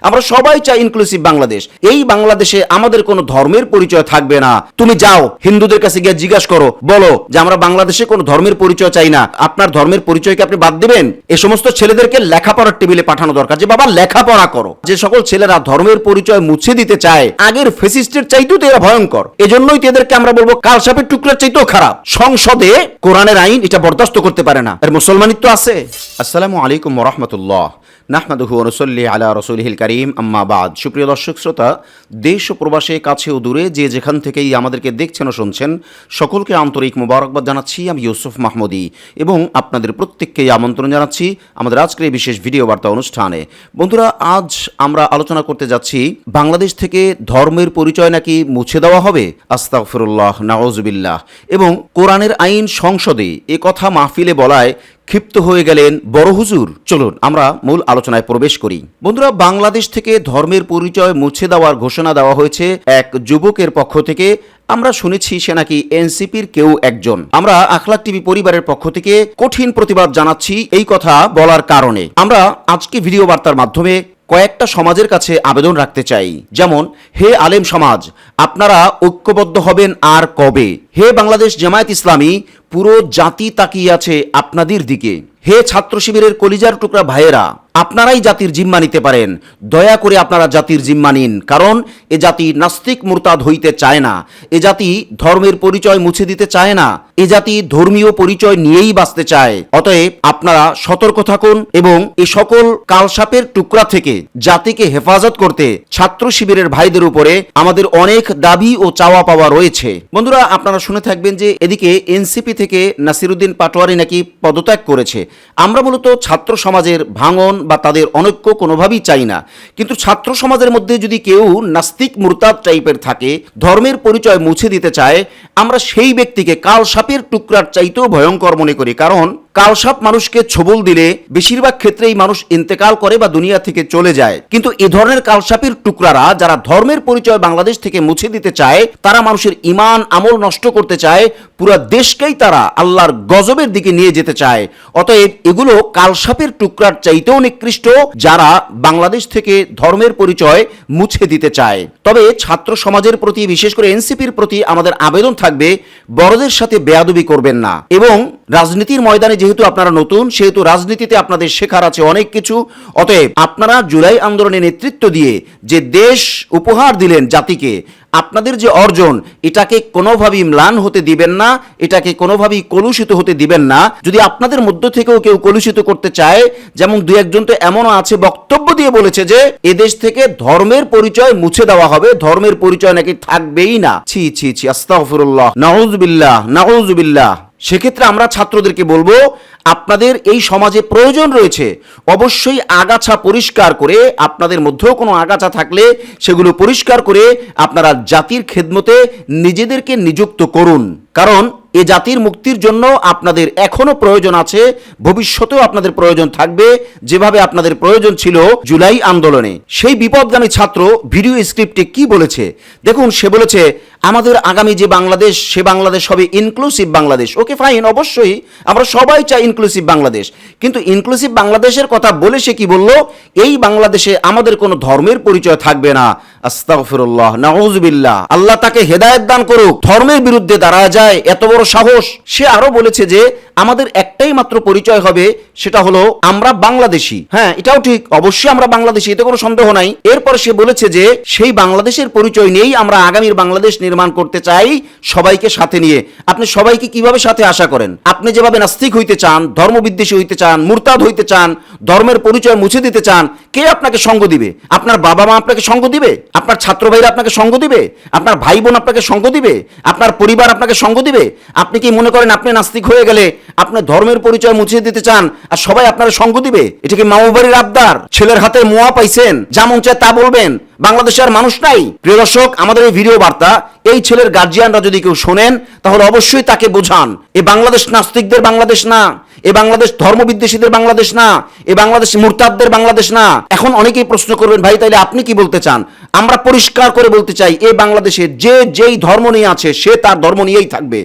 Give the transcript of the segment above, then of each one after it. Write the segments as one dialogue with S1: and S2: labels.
S1: আমরা সবাই চাই ইনক্লুসিভ বাংলাদেশ। এই বাংলাদেশে আমাদের কোনো ধর্মের পরিচয় থাকবে না। তুমি যাও, হিন্দুদের কাছে গিয়ে জিজ্ঞাসা করো, বলো যে আমরা বাংলাদেশে কোনো ধর্মের পরিচয় চাই না। আপনার ধর্মের পরিচয়কে আপনি বাদ দিবেন? এ সমস্ত ছেলেদেরকে লেখাপড়ার টেবিলে পাঠানো দরকার। যে বাবা, লেখাপড়া করো। যে সকল ছেলেরা ধর্মের পরিচয় মুছে দিতে চায়, আগের ফেসিস্টের চাইতেও তো এরা ভয়ঙ্কর। এজন্যই তো এদেরকে আমরা বলব, কাল সাপের টুকরার চাইতেও খারাপ। সংসদে কোরআনের আইন এটা বরদাস্ত করতে পারে না। এর মুসলমানিত্ব আছে। আসসালামু আলাইকুম রহমতুল্লাহ। নাহমাদুহু অনুসল্লি আলা রসুলহিল করিম, আম্মা বাদ। সুপ্রিয় দর্শক শ্রোতা, দেশ ও প্রবাসে কাছে ও দূরে যে যেখান থেকেই আমাদেরকে দেখছেন ও শুনছেন, সকলকে আন্তরিক মোবারকবাদ জানাচ্ছি, আমি ইউসুফ মাহমুদি এবং আপনাদের প্রত্যেককেই আমন্ত্রণ জানাচ্ছি আমাদের আজকের এই বিশেষ ভিডিও বার্তা অনুষ্ঠানে। বন্ধুরা, আজ আমরা আলোচনা করতে যাচ্ছি, বাংলাদেশ থেকে ধর্মের পরিচয় নাকি মুছে দেওয়া হবে? আস্তাগফিরুল্লাহ নাওজবিল্লাহ এবং কোরআনের আইন সংসদে এ কথা মাহফিলে বলায় ক্ষিপ্ত হয়ে গেলেন। বড় হুজুর, চলুন আমরা মূল আলোচনায় প্রবেশ করি। বন্ধুরা, বাংলাদেশ থেকে ধর্মের পরিচয় মুছে দেওয়ার ঘোষণা দেওয়া হয়েছে এক যুবকের পক্ষ থেকে। আমরা শুনেছি সে নাকি এনসিপির কেউ একজন। আমরা আখলাক টিভি পরিবারের পক্ষ থেকে কঠিন প্রতিবাদ জানাচ্ছি এই কথা বলার কারণে। আমরা আজকে ভিডিও বার্তার মাধ্যমে কয়েকটা সমাজের কাছে আবেদন রাখতে চাই। যেমন, হে আলেম সমাজ, আপনারা ঐক্যবদ্ধ হবেন আর কবে? হে বাংলাদেশ জামায়াত ইসলামী পুরো জাতি তাকিয়ে আছে আপনাদের দিকে। হে ছাত্র শিবিরের কলিজার টুকরা ভাইয়েরা, আপনারাই জাতির জিম্মা নিতে পারেন। দয়া করে আপনারা জাতির জিম্মা নিন, কারণ এ জাতি নাস্তিক মুরতাদ হইতে চায় না। এ জাতি ধর্মের পরিচয় মুছে দিতে চায় না। এ জাতি ধর্মীয় পরিচয় নিয়েই বাঁচতে চায়। অতএব আপনারা সতর্ক থাকুন এবং এ সকল কালসাপের টুকরা থেকে জাতিকে হেফাজত করতে ছাত্র শিবিরের ভাইদের উপরে আমাদের অনেক দাবি ও চাওয়া পাওয়া রয়েছে। বন্ধুরা, আপনারা শুনে থাকবেন যে এদিকে এনসিপি থেকে নাসিরুদ্দিন পাটোয়ারি নাকি পদত্যাগ করেছে। আমরা মূলত ছাত্র সমাজের ভাঙন বা তাদের অনৈক্য কোনোভাবেই চাই না। কিন্তু ছাত্র সমাজের মধ্যে যদি কেউ নাস্তিক মুরতাদ টাইপের থাকে, ধর্মের পরিচয় মুছে দিতে চায়, আমরা সেই ব্যক্তিকে কাল সাপের টুকরার চাইতেও ভয়ঙ্কর মনে করি। কারণ কালসাপ মানুষকে ছবল দিলে বেশিরভাগ ক্ষেত্রেই মানুষ ইন্তেকাল করে বা দুনিয়া থেকে চলে যায়। কিন্তু এ ধরনের কালসাপের টুকরারা যারা ধর্মের পরিচয় বাংলাদেশ থেকে মুছে দিতে চায়, তারা মানুষের ইমান আমল নষ্ট করতে চায়, পুরো দেশকেই তারা আল্লাহর গজবের দিকে নিয়ে যেতে চায়। অতএব এগুলো কালসাপের টুকরার চাইতেও নিকৃষ্ট যারা বাংলাদেশ থেকে ধর্মের পরিচয় মুছে দিতে চায়। তবে ছাত্র সমাজের প্রতি, বিশেষ করে এনসিপির প্রতি আমাদের আবেদন থাকবে, বড়দের সাথে বেয়াদবি করবেন না। এবং রাজনীতির ময়দানে যেহেতু আপনারা নতুন, সেহেতু রাজনীতিতে আপনাদের শেখার আছে অনেক কিছু, অতএব আপনারা জুলাই আন্দোলনে নেতৃত্ব দিয়ে যে দেশ উপহার দিলেন জাতিকে আপনাদের যে অর্জন, এটাকে কোনোভাবেই ম্লান হতে দিবেন না, এটাকে কোনোভাবেই কলুষিত হতে দিবেন না। যদি আপনাদের মধ্য থেকেও কেউ কলুষিত করতে চায়, যেমন দু একজন তো এমনও আছে বক্তব্য দিয়ে বলেছে যে এদেশ থেকে ধর্মের পরিচয় মুছে দেওয়া হবে, ধর্মের পরিচয় নাকি থাকবেই না। ছি ছি ছি আস্তাফরুল্লাহ নাউজবিল্লাহ নাউজুবিল্লাহ সেক্ষেত্রে আমরা ছাত্রদেরকে বলব, আপনাদের এই সমাজে প্রয়োজন রয়েছে অবশ্যই আগাছা পরিষ্কার করে, আপনাদের মধ্যেও কোনো আগাছা থাকলে সেগুলো পরিষ্কার করে আপনারা জাতির খেদমতে নিজেদেরকে নিযুক্ত করুন। কারণ এ জাতির মুক্তির জন্য আপনাদের এখনও প্রয়োজন আছে, ভবিষ্যতেও আপনাদের প্রয়োজন থাকবে, যেভাবে আপনাদের প্রয়োজন ছিল জুলাই আন্দোলনে। সেই বিপদগামী ছাত্র ভিডিও স্ক্রিপ্টে কি বলেছে? দেখুন, সে বলেছে আমাদের আগামী যে বাংলাদেশ, সে বাংলাদেশ হবে ইনক্লুসিভ বাংলাদেশ। ওকে ফাইন অবশ্যই। আমরা সবাই চাই ইনক্লুসিভ বাংলাদেশ। কিন্তু ইনক্লুসিভ বাংলাদেশের কথা বলে সে কি বলল? এই বাংলাদেশে আমাদের কোনো ধর্মের পরিচয় থাকবে না। আস্তাগফিরুল্লাহ, নাউজুবিল্লাহ। আল্লাহ তাকে হেদায়েত দান করুক। ধর্মের বিরুদ্ধে দাঁড়ায় যায়। এত বড় সাহস। সে আরও বলেছে যে, আমাদের একটাই মাত্র পরিচয় হবে, সেটা হলো আমরা বাংলাদেশি। হ্যাঁ এটাও ঠিক। অবশ্যই আমরা বাংলাদেশি, এতে কোনো সন্দেহ নাই। এরপর সে বলেছে যে, সেই বাংলাদেশের পরিচয় নেই আমরা আগামীর বাংলাদেশ নির্মাণ করতে চাই সবাইকে সাথে নিয়ে। আপনি সবাইকে কীভাবে সাথে আশা করেন? আপনি যেভাবে নাস্তিক হইতে চান, ধর্মবিদ্বেষী হইতে চান, মুরতাদ হইতে চান, ধর্মের পরিচয় মুছে দিতে চান, কে আপনাকে সঙ্গ দিবে? আপনার বাবা মা আপনাকে সঙ্গ দিবে? আপনার ছাত্র ভাইরা আপনাকে সঙ্গ দিবে? আপনার ভাই বোন আপনাকে সঙ্গ দিবে? আপনার পরিবার আপনাকে সঙ্গ দিবে? আপনি কি মনে করেন আপনি নাস্তিক হয়ে গেলে আপনি ধর্মের পরিচয় মুছে দিতে চান আর সবাই আপনার সঙ্গ দিবে? এটা কি মামুবাড়ির আবদার? ছেলের হাতে মোয়া পাইছেন? যা মন চায় তা বলবেন। বাংলাদেশের মানুষ নাই। প্রিয় দর্শক, আমাদের এই ভিডিও বার্তা, এই ছেলের গার্জিয়ানরা যদি কেউ শোনেন, তাহলে অবশ্যই তাকে বোঝান। এ বাংলাদেশ নাস্তিকদের বাংলাদেশ না, এ বাংলাদেশ ধর্মবিদ্বেষীদের বাংলাদেশ না, এ বাংলাদেশ মুরতাদদের বাংলাদেশ না। এখন অনেকেই প্রশ্ন করবেন, ভাই, তাইলে আপনি কি বলতে চান? আমরা পরিষ্কার করে বলতে চাই, এ বাংলাদেশে যে যেই ধর্ম নিয়ে আছে, সে তার ধর্ম নিয়েই থাকবে।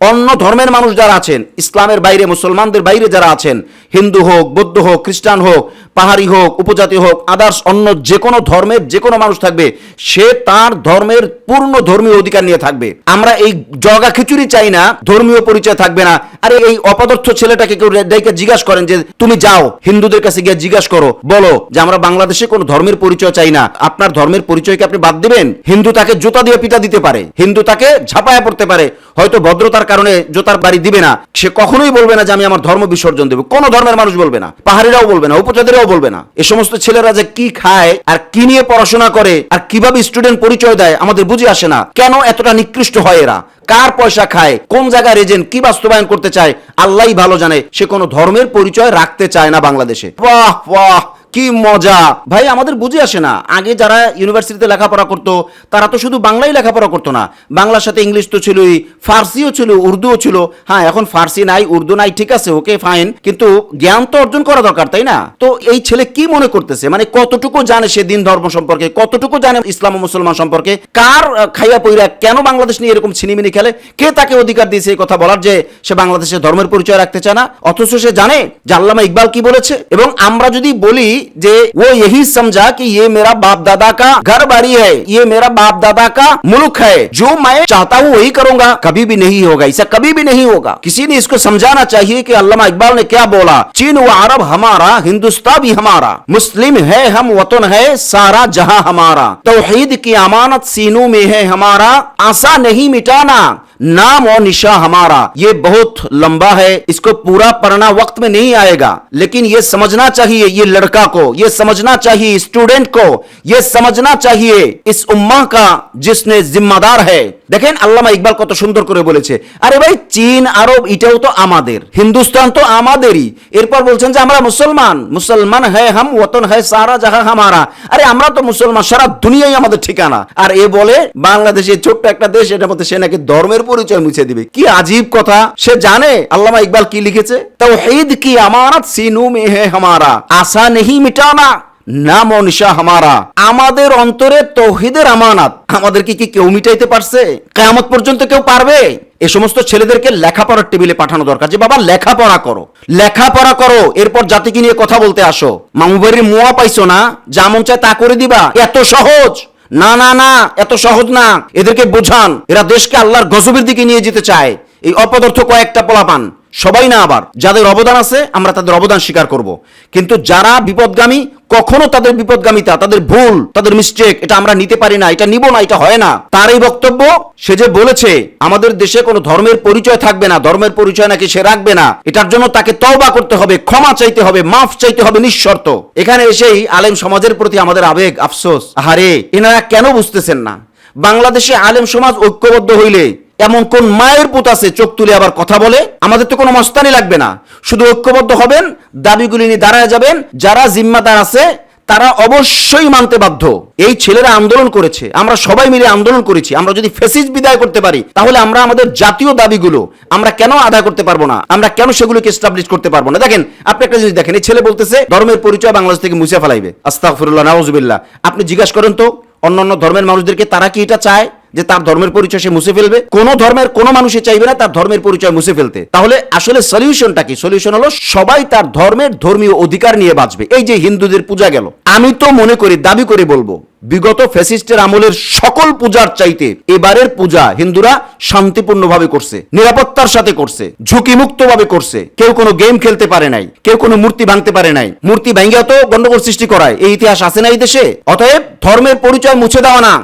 S1: অন্য ধর্মের মানুষ যারা আছেন, ইসলামের বাইরে, মুসলমানদের বাইরে যারা আছেন, হিন্দু হোক বৌদ্ধ হোক, খ্রিস্টান হোক, পাহাড়ি হোক, উপজাতি হোক আদার্স অন্য যে কোনো ধর্মের যে কোনো মানুষ থাকবে, সে তার ধর্মের পূর্ণ ধর্মীয় অধিকার নিয়ে থাকবে। আমরা এই জগা খিচুড়ি চাই না, ধর্মীয় পরিচয় থাকবে না। আরে এই অপদার্থ ছেলেটাকে কেউ ডেকে জিজ্ঞাসা করেন যে, তুমি যাও, হিন্দুদের কাছে গিয়ে জিজ্ঞাসা করো। বলো যে, আমরা বাংলাদেশে কোনো ধর্মের পরিচয় চাই না। আপনার ধর্মের পরিচয়কে আপনি বাদ দিবেন? হিন্দু তাকে জুতা দিয়ে পিতা দিতে পারে। হিন্দু তাকে ঝাপায়া পড়তে পারে। হয়তো ভদ্রতার কারণে জোতার বাড়ি দিবে না। সে কখনোই বলবে না যে, আমি আমার ধর্ম বিসর্জন দেবো। কোনো ধর্মের মানুষ বলবে না। পাহাড়িরাও বলবে না, উপজাতিরাও বলবে না। এ সমস্ত ছেলেরা যে কি খায় আর কি নিয়ে পড়াশোনা করে আর কীভাবে স্টুডেন্ট পরিচয় দেয় আমাদের বুঝে আসে না। কেন এতটা নিকৃষ্ট হয় এরা? কার পয়সা খায়? কোন জায়গায় রেজেন্ট? কি বাস্তবায়ন করতে চায়? আল্লাহ ভালো জানে। সে কোনো ধর্মের পরিচয় রাখতে চায় না বাংলাদেশে। বাহ বাহ। কি মজা? ভাই, আমাদের বুঝে আসে না। আগে যারা ইউনিভার্সিটিতে লেখাপড়া করতো, তারা তো শুধু বাংলাই লেখাপড়া করতো না। বাংলার সাথে ইংলিশ তো ছিলই ফার্সিও ছিল, উর্দুও ছিল। হ্যাঁ এখন ফার্সি নাই, উর্দু নাই, ঠিক আছে ওকে ফাইন কিন্তু জ্ঞান তো অর্জন করা দরকার, তাই না? তো এই ছেলে কি মনে করতেছে? মানে কতটুকু জানে সে দিন ধর্ম সম্পর্কে? কতটুকু জানে ইসলাম ও মুসলমান সম্পর্কে? কার খাইয়া পইরা কেন বাংলাদেশ নিয়ে এরকম ছিনিমিনি খেলে? কে তাকে অধিকার দিয়েছে এই কথা বলার যে সে বাংলাদেশের ধর্মের পরিচয় রাখতে চায় না? অথচ সে জানে যে আল্লামা ইকবাল কি বলেছে? এবং আমরা যদি বলি যে ও यही समझा कि ये मेरा बाप दादा का घर बारी है, ये मेरा बाप दादा का मुल्क है। जो मैं चाहता हूँ वही करूँगा। कभी भी नहीं होगा ऐसा कभी भी नहीं होगा। किसी ने इसको समझाना चाहिए कि अल्लामा इकबाल ने क्या बोला? चीन व अरब हमारा, हिंदुस्तान भी हमारा। मुस्लिम है हम, वतन है सारा जहाँ हमारा। तौहीद की अमानत सीनों में है हमारा। आशा नहीं मिटाना। नाम और निशा हमारा, ये बहुत लंबा है, इसको पूरा पढ़ना वक्त में नहीं आएगा। लेकिन ये समझना चाहिए, ये लड़का को, ये समझना चाहिए स्टूडेंट को, ये समझना चाहिए इस उम्मा का जिसने जिम्मेदार है। দেখেন আল্লামা ইকবাল কত সুন্দর করে বলেছে, আরে ভাই, চীন, আরব, এটাও তো আমাদের, হিন্দুস্তান তো আমাদেরই। এরপর বলছেন যে, আমরা মুসলমান মুসলমান হ্যাঁ হাম ওতন হ্যাঁ সারা জাহা হামারা। আরে, আমরা তো মুসলমান, সারা দুনিয়াই আমাদের ঠিকানা। আর এ বলে, বাংলাদেশের ছোট্ট একটা দেশ, এটার মধ্যে সে নাকি ধর্মের পরিচয় মুছে দিবে। কি আজীব কথা। সে জানে আল্লামা ইকবাল কি লিখেছে? তাওহীদ কি আমানত সিনু মে হে হামারা। আশা নেহি মিটানা। নাম ও নিশা হামারা। আমাদের অন্তরে তৌহিদের আমানাত। আমাদেরকে কি কেউ মিটাইতে পারছে? কেয়ামত পর্যন্ত কেউ পারবে? এ সমস্ত ছেলেদেরকে লেখাপড়ার টেবিলে পাঠানো দরকার। যে বাবা, লেখাপড়া করো। লেখাপড়া করো। এরপর জাতিকে নিয়ে কথা বলতে আসো। মামুবাড়ির মোয়া পাইছো না? যা মন চায় তা করে দিবা। এত সহজ। না না না, এত সহজ না। এদেরকে বোঝান। এরা দেশকে আল্লাহর গজবের দিকে নিয়ে যেতে চায়। এই অপদার্থ কয়েকটা পোলাপান। সবাই না আবার, যাদের অবদান আছে, আমরা তাদের অবদান স্বীকার করব। কিন্তু যারা বিপদগামী, কখনো তাদের বিপদগামিতা, তাদের ভুল, তাদের মিস্টেক এটা আমরা নিতে পারি না, এটা নিব না, এটা হয় না। তার এই বক্তব্য, সে যে বলেছে, আমাদের দেশে কোনো ধর্মের পরিচয় থাকবে না, ধর্মের পরিচয় নাকি সে রাখবে না, এটার জন্য তাকে তওবা করতে হবে, ক্ষমা চাইতে হবে, মাফ চাইতে হবে নিঃশর্ত। এখানে এসেই আলেম সমাজের প্রতি আমাদের আবেগ, আফসোস। আহারে, এনারা কেন বুঝতেছেন না? বাংলাদেশে আলেম সমাজ ঐক্যবদ্ধ হইলে এমন কোন মায়ের পুত আছে, চোখ তুলে আবার কথা বলে? আমাদের তো কোনো মস্তানি লাগবে না। শুধু ঐক্যবদ্ধ হবেন, দাবিগুলি নিয়ে দাঁড়ায় যাবেন। যারা জিম্মাদার আছে, তারা অবশ্যই মানতে বাধ্য। এই ছেলেরা আন্দোলন করেছে, আমরা সবাই মিলে আন্দোলন করেছি। আমরা যদি ফেসিস বিদায় করতে পারি, তাহলে আমরা আমাদের জাতীয় দাবিগুলো আমরা কেন আদায় করতে পারব না? আমরা কেন সেগুলোকে এস্টাবলিশ করতে পারব না? দেখেন, আপনি একটা জিনিস দেখেন, এই ছেলে বলতেছে, ধর্মের পরিচয় বাংলাদেশ থেকে মুছে ফেলাইবে। আস্তাগফিরুল্লাহ, নাউজুবিল্লাহ। আপনি জিজ্ঞাসা করেন তো, অন্যান্য ধর্মের মানুষদেরকে তারা কি এটা চায়? যে তার ধর্মের পরিচয় সে মুছে ফেলবে, কোন ধর্মের কোন মানুষই চাইবে না তার ধর্মের পরিচয় মুছে ফেলতে। তাহলে আসলে সলিউশনটা কি? সলিউশন হলো সবাই তার ধর্মের ধর্মীয় অধিকার নিয়ে বাঁচবে। এই যে হিন্দুদের পূজা গেল। আমি তো মনে করি, দাবি করে বলব, বিগত ফ্যাসিস্টের আমলের সকল পূজার চাইতে এবারের পূজা হিন্দুরা শান্তিপূর্ণভাবে করছে, নিরাপত্তার সাথে করছে ঝুঁকিমুক্ত ভাবে করছে। কেউ কোনো গেম খেলতে পারে নাই, কেউ কোনো মূর্তি ভাঙতে পারে নাই। মূর্তি ভাঙ্গিয়া তো গন্ডগোল সৃষ্টি করায়। এই ইতিহাস আছে না এই দেশে? অতএব ধর্মের পরিচয় মুছে দেওয়া না।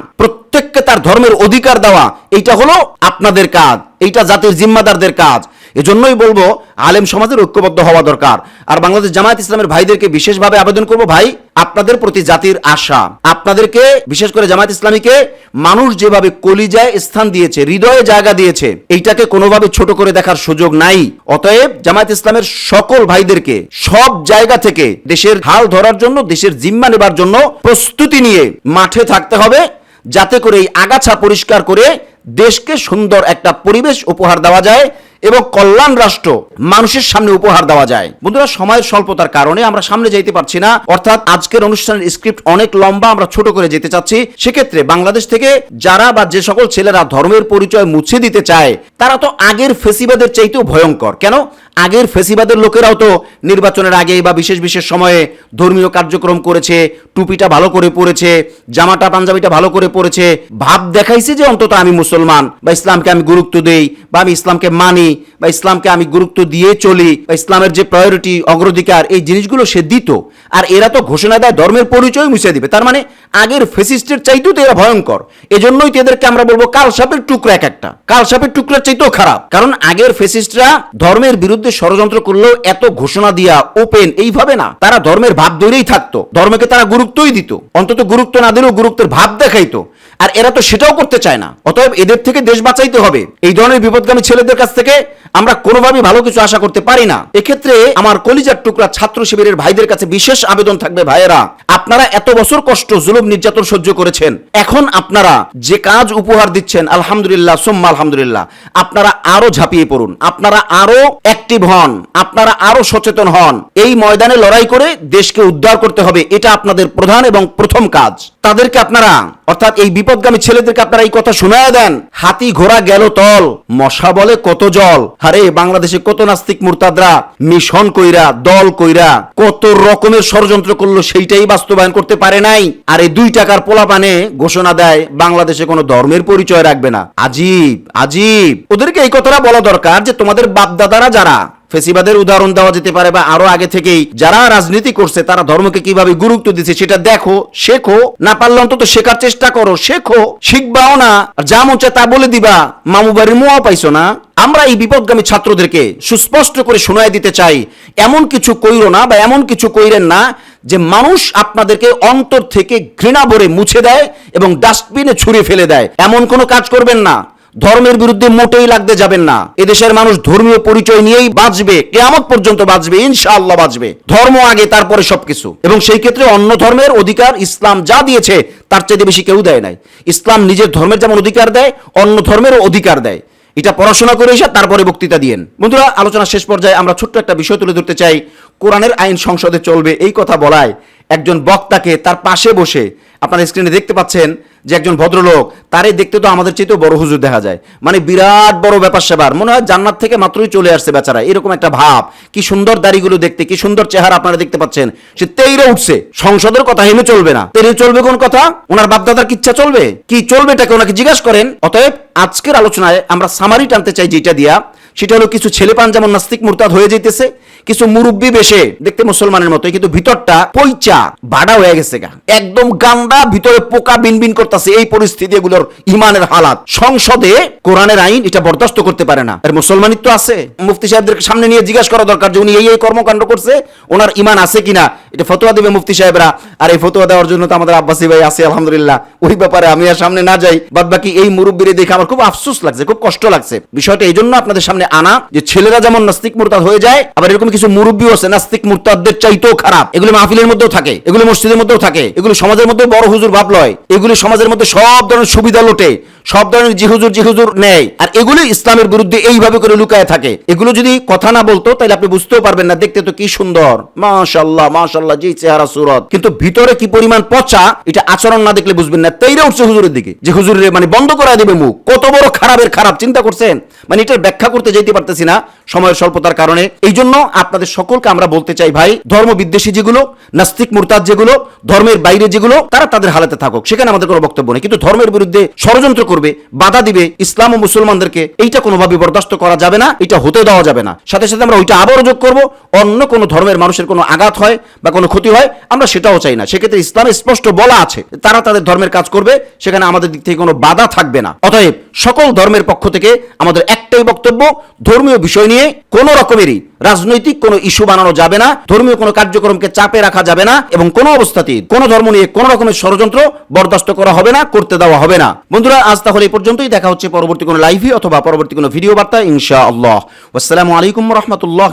S1: প্রত্যেককে তার ধর্মের অধিকার দেওয়া, এইটা হলো আপনাদের কাজ, এইটা জাতির জিম্মাদারদের কাজ। এজন্যই বলব, আলেম সমাজের ঐক্যবদ্ধ হওয়া দরকার। আর বাংলাদেশ জামায়াত ইসলামের ভাইদেরকে বিশেষভাবে আবেদন করব, ভাই, আপনাদের প্রতি জাতির আশা। আপনাদেরকে, বিশেষ করে জামায়াত ইসলামীকে, মানুষ যেভাবে কলিজায় স্থান দিয়েছে, হৃদয়ে জায়গা দিয়েছে, এইটাকে কোনোভাবে ছোট করে দেখার সুযোগ নাই। অতএব জামায়াত ইসলামের সকল ভাইদেরকে, সব জায়গা থেকে দেশের হাল ধরার জন্য, দেশের জিম্মা নেবার জন্য প্রস্তুতি নিয়ে মাঠে থাকতে হবে। যাতে করে এই আগাছা পরিষ্কার করে দেশকে সুন্দর একটা পরিবেশ উপহার দেওয়া যায়। এবং কল্যাণ রাষ্ট্র মানুষের সামনে উপহার দেওয়া যায়। বন্ধুরা, সময়ের স্বল্পতার কারণে আমরা সামনে যাইতে পারছি না। অর্থাৎ আজকের অনুষ্ঠানের স্ক্রিপ্ট অনেক লম্বা, আমরা ছোট করে যেতে চাচ্ছি। সেক্ষেত্রে বাংলাদেশ থেকে যারা বা যে সকল ছেলেরা ধর্মের পরিচয় মুছে দিতে চায়, তারা তো আগের ফেসিবাদের চাইতেও ভয়ঙ্কর। কেন? আগের ফেসিবাদের লোকেরাও তো নির্বাচনের আগে বা বিশেষ বিশেষ সময়ে ধর্মীয় কার্যক্রম করেছে, টুপিটা ভালো করে পরেছে, জামাটা, পাঞ্জাবিটা ভালো করে পরেছে। ভাব দেখাইছে যে অন্তত আমি মুসলমান বা ইসলামকে আমি গুরুত্ব দেই বা আমি ইসলামকে মানি। ней বা ইসলামকে আমি গুরুত্ব দিয়ে চলি, বা ইসলামের যে প্রায়োরিটি অগ্রাধিকার, এই জিনিসগুলো সে দিত। আর এরা তো ঘোষণা দেয় ধর্মের পরিচয় মুছে দিবে। তার মানে আগের ফেসিস্টের চাইতেও তো এরা ভয়ঙ্কর। এজন্যই তো এদেরকে আমরা বলব কাল সাপের টুকরা এক একটা। কাল সাপের টুকরার চাইতেও খারাপ। কারণ আগের ফেসিস্টরা ধর্মের বিরুদ্ধে ষড়যন্ত্র করলেও এত ঘোষণা দিয়া ওপেন এইভাবে না। তারা ধর্মের ভাব ধরেই থাকতো। ধর্মকে তারা গুরুত্বই দিত। অন্তত গুরুত্ব না দিলেও গুরুত্বের ভাব দেখাইতো। আর এরা তো সেটাও করতে চায় না। অতএব এদের থেকে দেশ বাঁচাইতে হবে। এই ধরনের বিপদগামী ছেলেদের কাছ থেকে আমরা কোনোভাবেই ভালো কিছু আশা করতে পারি না। এক্ষেত্রে আমার কলিজার টুকরা ছাত্র শিবিরের ভাইদের কাছে বিশেষ আবেদন থাকবে ভাইয়েরা। আপনারা এত বছর কষ্ট, জুলুম, নির্যাতন সহ্য করেছেন। এখন আপনারা যে কাজ উপহার দিচ্ছেন, আলহামদুলিল্লাহ, সোম্মা আলহামদুলিল্লাহ, আপনারা আরও ঝাঁপিয়ে পড়ুন। আপনারা আরও অ্যাক্টিভ হন। আপনারা আরও সচেতন হন। এই ময়দানে লড়াই করে দেশকে উদ্ধার করতে হবে। এটা আপনাদের প্রধান এবং প্রথম কাজ। তাদেরকে আপনারা, অর্থাৎ এই বিপদগামী ছেলেদেরকে আপনারা এই কথা শোনায় দেন। হাতি ঘোড়া গেল তল, মশা বলে কত জল। আরে, বাংলাদেশে কত নাস্তিক মুরতাদরা মিশন কইরা, দল কইরা কত রকমের ষড়যন্ত্র করল সেইটাই বাস্তবায়ন করতে পারে নাই। আর এই দুই টাকার পোলাপানে ঘোষণা দেয়, বাংলাদেশে কোনো ধর্মের পরিচয় রাখবে না। আজীব আজীব। ওদেরকে এই কথাটা বলা দরকার যে তোমাদের বাপদাদারা যারা ফেসিবাদের উদাহরণ দেওয়া যেতে পারে বা আরও আগে থেকেই যারা রাজনীতি করছে, তারা ধর্মকে কীভাবে গুরুত্ব দিচ্ছে সেটা দেখো, শেখো। না পারলে অন্তত শেখার চেষ্টা করো, শেখো। শিখবাও না। যা মন তা বলে দিবা। মামু বাড়ির মোয়া পাইছো না? আমরা এই বিপদগামী ছাত্রদেরকে সুস্পষ্ট করে শোনায় দিতে চাই, এমন কিছু কইরো না বা এমন কিছু কইরেন না যে মানুষ আপনাদেরকে অন্তর থেকে ঘৃণা ভরে মুছে দেয় এবং ডাস্টবিনে ছুঁড়ে ফেলে দেয়। এমন কোনো কাজ করবেন না। ধর্মের বিরুদ্ধে মোটেই লাগতে যাবেন না। এদেশের মানুষ ধর্মীয় পরিচয় নিয়েই বাঁচবে, কেয়ামত পর্যন্ত বাঁচবে, ইনশাআল্লাহ বাঁচবে। ধর্ম আগে, তারপরে সবকিছু। এবং সেই ক্ষেত্রে অন্য ধর্মের অধিকার ইসলাম যা দিয়েছে, তার চাইতে বেশি কেউ দেয় নাই। ইসলাম নিজের ধর্মের যেমন অধিকার দেয়, অন্য ধর্মেরও অধিকার দেয়। এটা পড়াশোনা করে এসে তারপরে বক্তৃতা দিয়েন। বন্ধুরা আলোচনা শেষ পর্যায়ে আমরা ছোট্ট একটা বিষয় তুলে ধরতে চাই। কোরআনের আইন সংসদে চলবে এই কথা বলায়। একজন বক্তাকে তার পাশে বসে আপনারা স্ক্রিনে দেখতে পাচ্ছেন যে একজন ভদ্রলোক তারই দেখতে তো আমাদের চেয়েতেও বড় হুজুর দেখা যায়। মানে বিরাট বড় ব্যাপার সেবার। মনে হয় জান্নাত থেকে মাত্রই চলে আসছে বেচারা। এরকম একটা ভাব। কি সুন্দর দাড়িগুলো দেখতে, কি সুন্দর চেহারা আপনারা দেখতে পাচ্ছেন। সে তেইরে উঠছে। সংসদের কথা হেলে চলবে না। তেরে চলবে কোন কথা? ওনার বাপদাদার কি ইচ্ছা চলবে? কি চলবে এটাকে ওনাকে জিজ্ঞাসা করেন? অতএব আজকের আলোচনায় আমরা সামারি টানতে চাই যেটা দিয়া সেটা হলো কিছু ছেলে পান যেমন নাস্তিক মুরতাদ হয়ে যাইতেছে, কিছু মুরব্বী বেশে, দেখতে মুসলমানের মতো কিন্তু ভিতরটা পইচা ভাড়া হয়ে গেছে গা। একদম গান্ডা ভিতরে পোকা বিনবিন করতেছে এই পরিস্থিতি এগুলোর ইমানের হালাত। সংসদে কোরআনের আইন এটা বরদাস্ত করতে পারে না। আর মুসলমানিত্ব আছে। মুফতি সাহেবদের সামনে নিয়ে জিজ্ঞাসা করা দরকার যে উনি এই এই কর্মকাণ্ড করছে, ওনার ইমান আছে কিনা? এটা ফতোয়া দেবে মুফতি সাহেবরা। আর এই ফতোয়া দেওয়ার জন্য তো আমাদের আব্বাসী ভাই আছে, আলহামদুলিল্লাহ। ওই ব্যাপারে আমি আর সামনে না যাই। বাদ বাকি এই মুরব্বীরে দেখে আমার খুব আফসোস লাগছে, খুব কষ্ট লাগছে। বিষয়টা এই জন্য আপনাদের সামনে আনা যে ছেলেরা যেমন নাস্তিক মুরতাদ হয়ে যায়, আবার এরকম কিছু মুরব্বী আছে, নাস্তিক মুরতাদদের চাইতেও খারাপ। এগুলো মাহফিলের মধ্যেও থাকে, এগুলো মসজিদের মধ্যেও থাকে, এগুলো সমাজের মধ্যে বড় হুজুর ভাব লয় এগুলো সমাজের মধ্যে সব ধরনের সুবিধা লোটে। সব ধরনের জিহুজুর জিহুজুর নেয় আর এগুলো ইসলামের বিরুদ্ধে এইভাবে করে লুকায় থাকে। এগুলো যদি কথা না বলতো তাহলে আপনি বুঝতেও পারবেন না, দেখতে তো কি সুন্দর। মাশাল্লাহ মাশাল্লাহ জি, চেহারা, সুরত। কিন্তু ভিতরে কি পরিমাণ পচা, এটা আচরণ না দেখলে বুঝবেন না। তেইরা উঠছে হুজুরের দিকে, যে হুজুরের মানে বন্ধ করা দিবে মুখ। কত বড় খারাপের খারাপ, চিন্তা করছেন? মানে এটার ব্যাখ্যা করতে যেতে পারতেছি না, সময়ের স্বল্পতার কারণে। এই জন্য আপনাদের সকলকে আমরা বলতে চাই, ভাই, ধর্ম বিদ্বেষী যেগুলো, নাস্তিক মুরতাদ যেগুলো, ধর্মের বাইরে যেগুলো, তারা তাদের হালাতে থাকুক। সেখানে আমাদের কোনো বক্তব্য নেই। কিন্তু ধর্মের বিরুদ্ধে ষড়যন্ত্র করবে, বাধা দিবে ইসলাম ও মুসলমানদেরকে, এইটা কোনোভাবে বরদাস্ত করা যাবে না, এটা হতে দেওয়া যাবে না। সাথে সাথে আমরা ওইটা আবারও যোগ করব, অন্য কোনো ধর্মের মানুষের কোনো আঘাত হয় বা কোনো ক্ষতি হয়, আমরা সেটাও চাই না। সেক্ষেত্রে ইসলামে স্পষ্ট বলা আছে, তারা তাদের ধর্মের কাজ করবে, সেখানে আমাদের দিক থেকে কোনো বাধা থাকবে না। অতএব সকল ধর্মের পক্ষ থেকে আমাদের একটাই বক্তব্য, ধর্মীয় বিষয় নিয়ে কোনো রকমেরই রাজনৈতিক কোনো ইস্যু বানানো যাবে না, ধর্মীয় কোনো কার্যক্রমকে চাপে রাখা যাবে না এবং কোনো অবস্থাতেই কোনো ধর্ম নিয়ে কোনো রকমের ষড়যন্ত্র বরদাস্ত করা হবে না, করতে দেওয়া হবে না। বন্ধুরা, আজ তাহলে এই পর্যন্তই। দেখা হচ্ছে পরবর্তী কোনো লাইভে অথবা পরবর্তী কোনো ভিডিও বার্তা ইনশা আল্লাহ আসসালামু আলাইকুম রহমতুল্লাহ